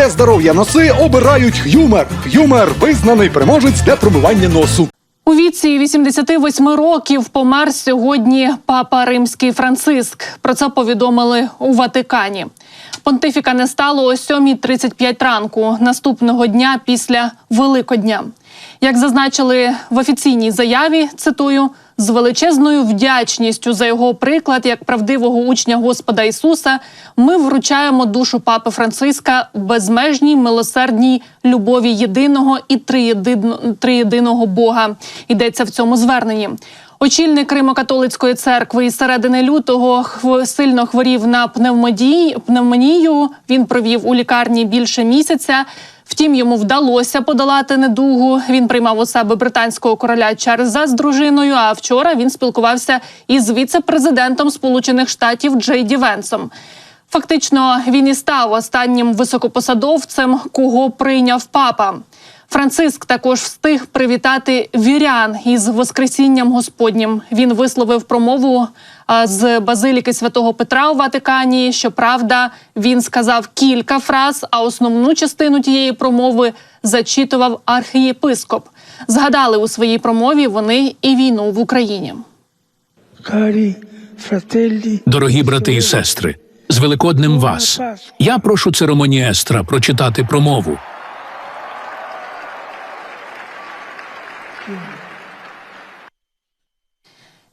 Для здоров'я носи обирають Х'юмер. Х'юмер визнаний переможець для промивання носу. У віці 88 років помер сьогодні папа римський Франциск. Про це повідомили у Ватикані. Понтифіка не стало о 7.35 ранку наступного дня після Великодня. Як зазначили в офіційній заяві, цитую, з величезною вдячністю за його приклад як правдивого учня Господа Ісуса, ми вручаємо душу папи Франциска безмежній милосердній любові єдиного і триєдиного Бога. Йдеться в цьому зверненні. Очільник Кримо-католицької церкви із середини лютого сильно хворів на пневмодії пневмонію. Він провів у лікарні більше місяця. Втім, йому вдалося подолати недугу. Він приймав у себе британського короля Чарльза з дружиною. А вчора він спілкувався із віце-президентом Сполучених Штатів Джей Ді Венсом. Фактично, він і став останнім високопосадовцем, кого прийняв папа. Франциск також встиг привітати вірян із Воскресінням Господнім. Він висловив промову з базиліки святого Петра у Ватикані. Щоправда, він сказав кілька фраз, а основну частину тієї промови зачитував архієпископ. Згадали у своїй промові вони і війну в Україні. Дорогі брати і сестри, з Великоднем вас. Я прошу церемоніестра прочитати промову.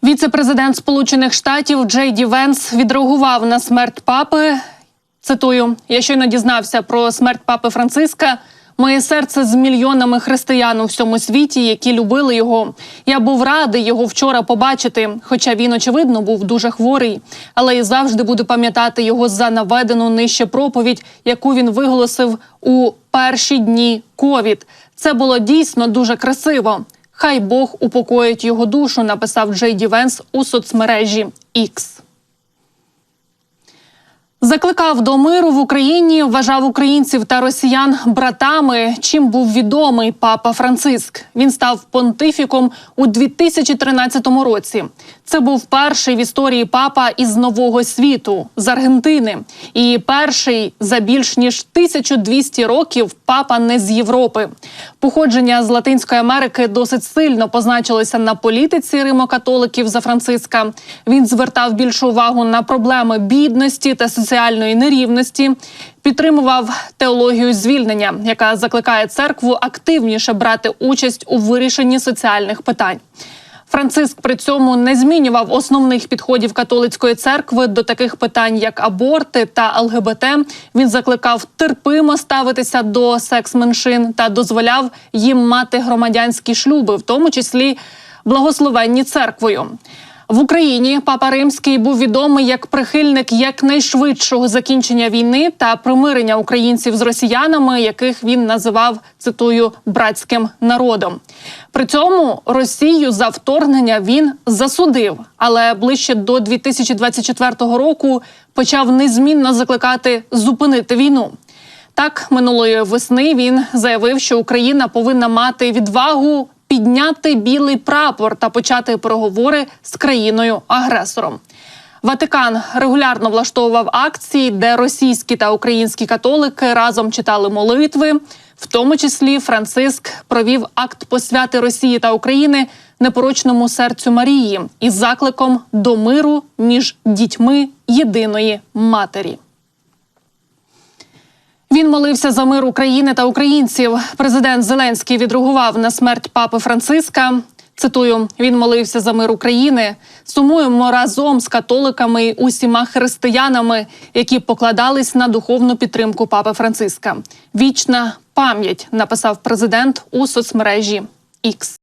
Віце-президент Сполучених Штатів Джей Ді Венс відреагував на смерть папи. Цитую: я щойно дізнався про смерть папи Франциска. Моє серце з мільйонами християн у всьому світі, які любили його. Я був радий його вчора побачити, хоча він, очевидно, був дуже хворий. Але і завжди буду пам'ятати його за наведену нижче проповідь, яку він виголосив у перші дні ковід. Це було дійсно дуже красиво. Хай Бог упокоїть його душу, написав Джей Ді Венс у соцмережі X. Закликав до миру в Україні, вважав українців та росіян братами. Чим був відомий папа Франциск. Він став понтифіком у 2013 році. Це був перший в історії папа із нового світу з Аргентини, і перший за більш ніж 1200 років папа не з Європи. Походження з Латинської Америки досить сильно позначилося на політиці римокатоликів за Франциска. Він звертав більшу увагу на проблеми бідності та соціальної нерівності. Підтримував теологію звільнення, яка закликає церкву активніше брати участь у вирішенні соціальних питань. Франциск при цьому не змінював основних підходів католицької церкви до таких питань, як аборти та ЛГБТ. Він закликав терпимо ставитися до секс-меншин та дозволяв їм мати громадянські шлюби, в тому числі благословенні церквою. В Україні папа Римський був відомий як прихильник якнайшвидшого закінчення війни та примирення українців з росіянами, яких він називав цитую братським народом. При цьому Росію за вторгнення він засудив, але ближче до 2024 року почав незмінно закликати зупинити війну. Так, минулої весни він заявив, що Україна повинна мати відвагу підняти білий прапор та почати переговори з країною-агресором. Ватикан регулярно влаштовував акції, де російські та українські католики разом читали молитви. В тому числі Франциск провів акт посвяти Росії та України непорочному серцю Марії із закликом до миру між дітьми єдиної матері. Він молився за мир України та українців. Президент Зеленський відреагував на смерть папи Франциска. Цитую: він молився за мир України. Сумуємо разом з католиками і усіма християнами, які покладались на духовну підтримку папи Франциска. Вічна пам'ять написав президент у соцмережі X.